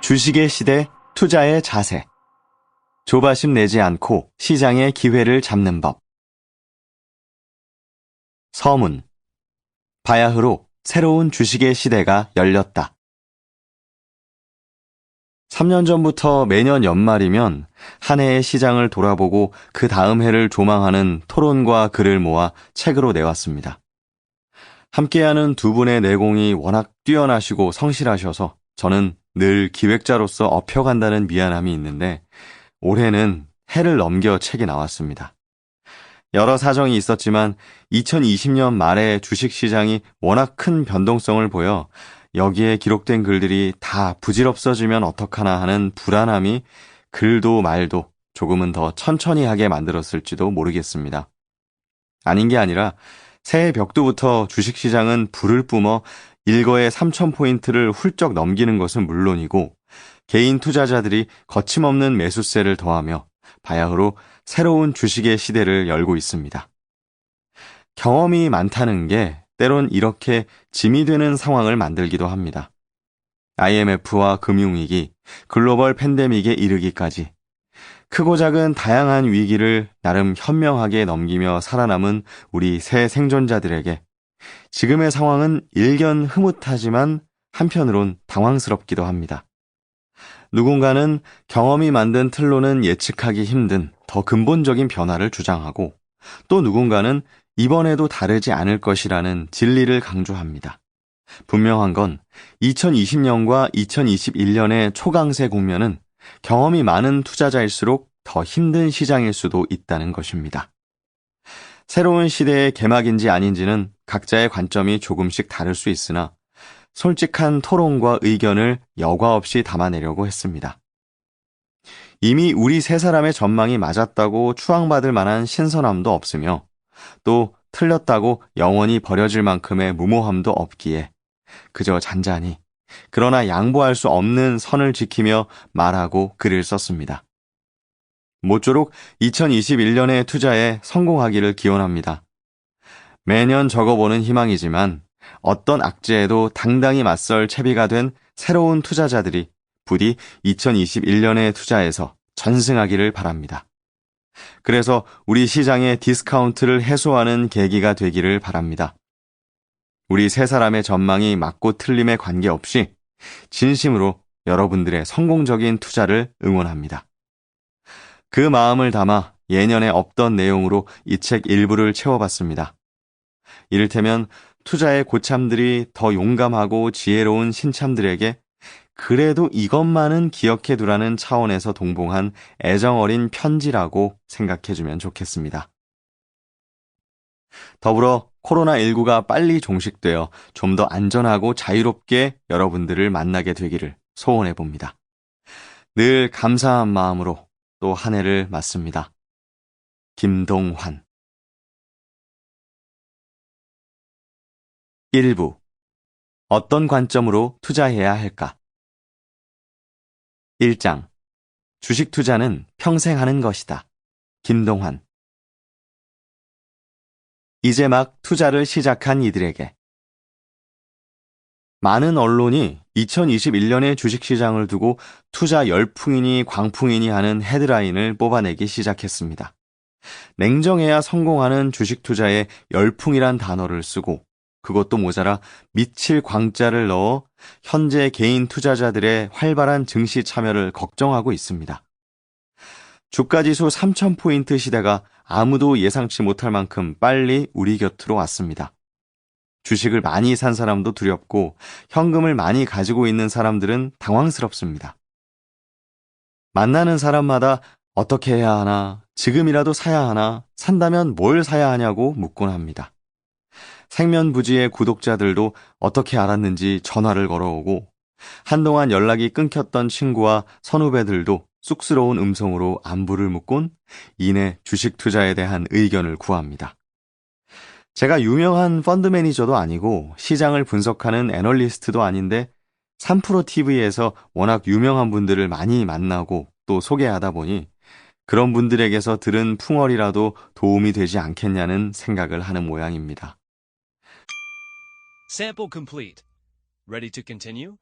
주식의 시대 투자의 자세. 조바심 내지 않고 시장의 기회를 잡는 법. 서문. 바야흐로 새로운 주식의 시대가 열렸다. 3년 전부터 매년 연말이면 한 해의 시장을 돌아보고 그 다음 해를 조망하는 토론과 글을 모아 책으로 내왔습니다. 함께하는 두 분의 내공이 워낙 뛰어나시고 성실하셔서 저는 늘 기획자로서 업혀간다는 미안함이 있는데 올해는 해를 넘겨 책이 나왔습니다. 여러 사정이 있었지만 2020년 말에 주식시장이 워낙 큰 변동성을 보여 여기에 기록된 글들이 다 부질없어지면 어떡하나 하는 불안함이 글도 말도 조금은 더 천천히 하게 만들었을지도 모르겠습니다. 아닌 게 아니라 새해 벽두부터 주식시장은 불을 뿜어 일거에 3,000포인트를 훌쩍 넘기는 것은 물론이고 개인 투자자들이 거침없는 매수세를 더하며 바야흐로 새로운 주식의 시대를 열고 있습니다. 경험이 많다는 게 때론 이렇게 짐이 되는 상황을 만들기도 합니다. IMF와 금융위기, 글로벌 팬데믹에 이르기까지 크고 작은 다양한 위기를 나름 현명하게 넘기며 살아남은 우리 새 생존자들에게 지금의 상황은 일견 흐뭇하지만 한편으론 당황스럽기도 합니다. 누군가는 경험이 만든 틀로는 예측하기 힘든 더 근본적인 변화를 주장하고 또 누군가는 이번에도 다르지 않을 것이라는 진리를 강조합니다. 분명한 건 2020년과 2021년의 초강세 국면은 경험이 많은 투자자일수록 더 힘든 시장일 수도 있다는 것입니다. 새로운 시대의 개막인지 아닌지는 각자의 관점이 조금씩 다를 수 있으나 솔직한 토론과 의견을 여과 없이 담아내려고 했습니다. 이미 우리 세 사람의 전망이 맞았다고 추앙받을 만한 신선함도 없으며 또 틀렸다고 영원히 버려질 만큼의 무모함도 없기에 그저 잔잔히 그러나 양보할 수 없는 선을 지키며 말하고 글을 썼습니다. 모쪼록 2021년의 투자에 성공하기를 기원합니다. 매년 적어보는 희망이지만 어떤 악재에도 당당히 맞설 채비가 된 새로운 투자자들이 부디 2021년의 투자에서 전승하기를 바랍니다. 그래서 우리 시장의 디스카운트를 해소하는 계기가 되기를 바랍니다. 우리 세 사람의 전망이 맞고 틀림에 관계없이 진심으로 여러분들의 성공적인 투자를 응원합니다. 그 마음을 담아 예년에 없던 내용으로 이 책 일부를 채워봤습니다. 이를테면 투자의 고참들이 더 용감하고 지혜로운 신참들에게 그래도 이것만은 기억해 두라는 차원에서 동봉한 애정 어린 편지라고 생각해 주면 좋겠습니다. 더불어 코로나19가 빨리 종식되어 좀 더 안전하고 자유롭게 여러분들을 만나게 되기를 소원해 봅니다. 늘 감사한 마음으로 또 한 해를 맞습니다. 김동환 1부 어떤 관점으로 투자해야 할까? 1장 주식 투자는 평생 하는 것이다. 김동환 이제 막 투자를 시작한 이들에게 많은 언론이 2021년의 주식시장을 두고 투자 열풍이니 광풍이니 하는 헤드라인을 뽑아내기 시작했습니다. 냉정해야 성공하는 주식 투자에 열풍이란 단어를 쓰고 그것도 모자라 미칠 광자를 넣어 현재 개인 투자자들의 활발한 증시 참여를 걱정하고 있습니다. 주가지수 3,000포인트 시대가 아무도 예상치 못할 만큼 빨리 우리 곁으로 왔습니다. 주식을 많이 산 사람도 두렵고 현금을 많이 가지고 있는 사람들은 당황스럽습니다. 만나는 사람마다 어떻게 해야 하나, 지금이라도 사야 하나, 산다면 뭘 사야 하냐고 묻곤 합니다. 생면부지의 구독자들도 어떻게 알았는지 전화를 걸어오고 한동안 연락이 끊겼던 친구와 선후배들도 쑥스러운 음성으로 안부를 묻곤 이내 주식 투자에 대한 의견을 구합니다. 제가 유명한 펀드 매니저도 아니고 시장을 분석하는 애널리스트도 아닌데 3프로TV에서 워낙 유명한 분들을 많이 만나고 또 소개하다 보니 그런 분들에게서 들은 풍월이라도 도움이 되지 않겠냐는 생각을 하는 모양입니다. Sample complete. Ready to continue?